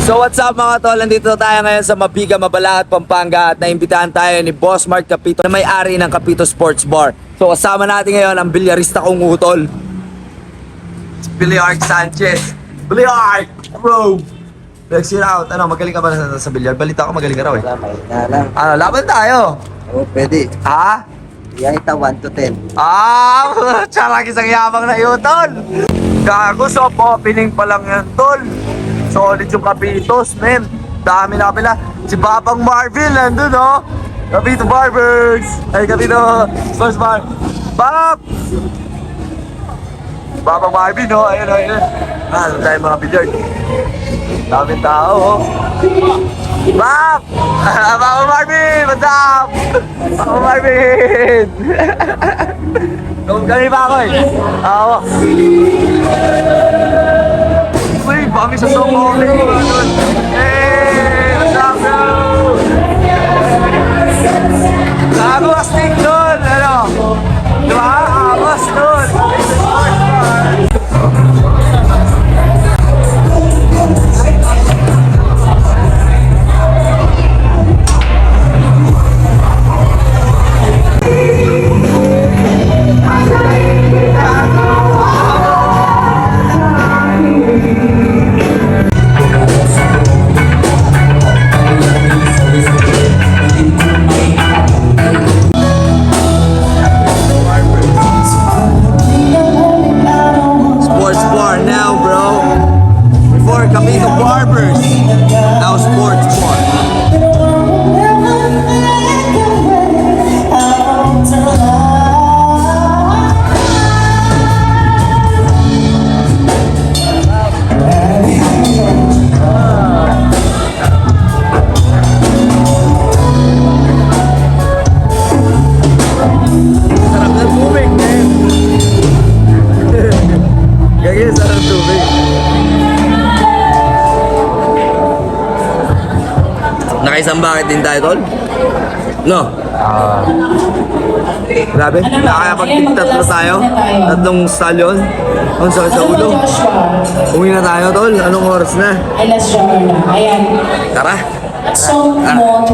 So what's up mga tol? Nandito tayo ngayon sa Mabiga, Mabalahat, Pampanga at naimbitahan tayo ni Boss Mark Capito na may-ari ng Capito Sports Bar. So kasama natin ngayon ang bilyarista kong utol. Si Billiard Sanchez. Billiard! Bro! Flex it out. Ano, magaling ka ba sa, sa bilyar? Balita ko magaling ka raw eh. Lang. Ano, laban tayo. Oo, pwede. Ha? Iyahita 1 to 10. Ah! Tsarang isang yabang na yun, tol! Gago, soft opening pa lang yan, tol! Solid yung Kapitos, men! Dami na pala. Si Babang Marvin, nandun, oh! Kapito Barbers! Ay, Kapito Sports Bar! Bab! Babang Marvin, oh! Ayun, ayun. Ah, ano tayo mga billiard? Daming tao, oh! Bab! Babang Marvin! What's up? Babang Marvin! Kami pa ako eh. Oo. Nakaisang bakit din tayo, tol? No? Grabe, nakakapag-tatlo tayo. Tatlong stallion. Ang sakit sa ulo. Uwi na tayo, tol. Anong oras na? Last shower na. Ayan. Tara. So, mo,